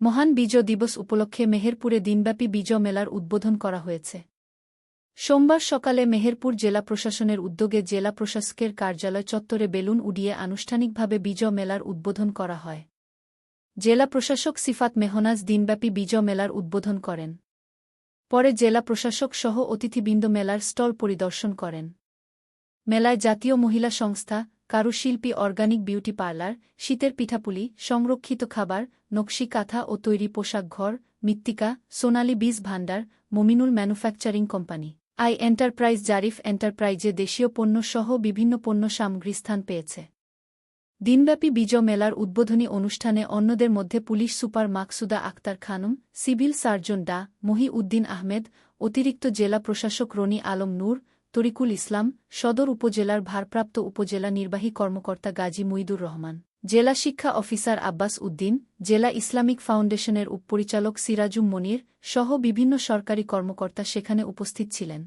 মহান বীজ দিবস উপলক্ষে মেহেরপুরে দিনব্যাপী বীজ মেলার উদ্বোধন করা হয়েছে। সোমবার সকালে মেহেরপুর জেলা প্রশাসনের উদ্যোগে জেলা প্রশাসকের কার্যালয় চত্বরে বেলুন উড়িয়ে আনুষ্ঠানিকভাবে বীজ মেলার উদ্বোধন করা হয়। জেলা প্রশাসক সিফাত মেহনাজ দিনব্যাপী বীজ মেলার উদ্বোধন করেন। পরে জেলা প্রশাসক সহ অতিথিবৃন্দ মেলার স্টল পরিদর্শন করেন। মেলায় জাতীয় মহিলা সংস্থা কারুশিল্পী অর্গানিক বিউটি পার্লার, শীতের পিঠাপুলি, সংরক্ষিত খাবার নকশি কাঁথা ও তৈরি পোশাক ঘর, Mrittika, Sonali Beej Bhandar, Mominul manufacturing company. I enterprise Jarif এন্টারপ্রাইজে দেশীয় পণ্য সহ বিভিন্ন পণ্য সামগ্রী স্থান পেয়েছে। দিনব্যাপী বীজ মেলার উদ্বোধনী অনুষ্ঠানে অন্যদের মধ্যে police super Maksuda Akter Khanom, civil surgeon ডা মহি উদ্দিন আহমেদ, অতিরিক্ত জেলা প্রশাসক রনি আলম নূর তরিকুল ইসলাম, সদর উপজেলার ভারপ্রাপ্ত উপজেলা নির্বাহী কর্মকর্তা গাজী মুইদুর রহমান, জেলা শিক্ষা অফিসার আব্বাস উদ্দিন, জেলা ইসলামিক ফাউন্ডেশনের উপপরিচালক সিরাজুম মনির সহ বিভিন্ন সরকারি কর্মকর্তা সেখানে উপস্থিত ছিলেন।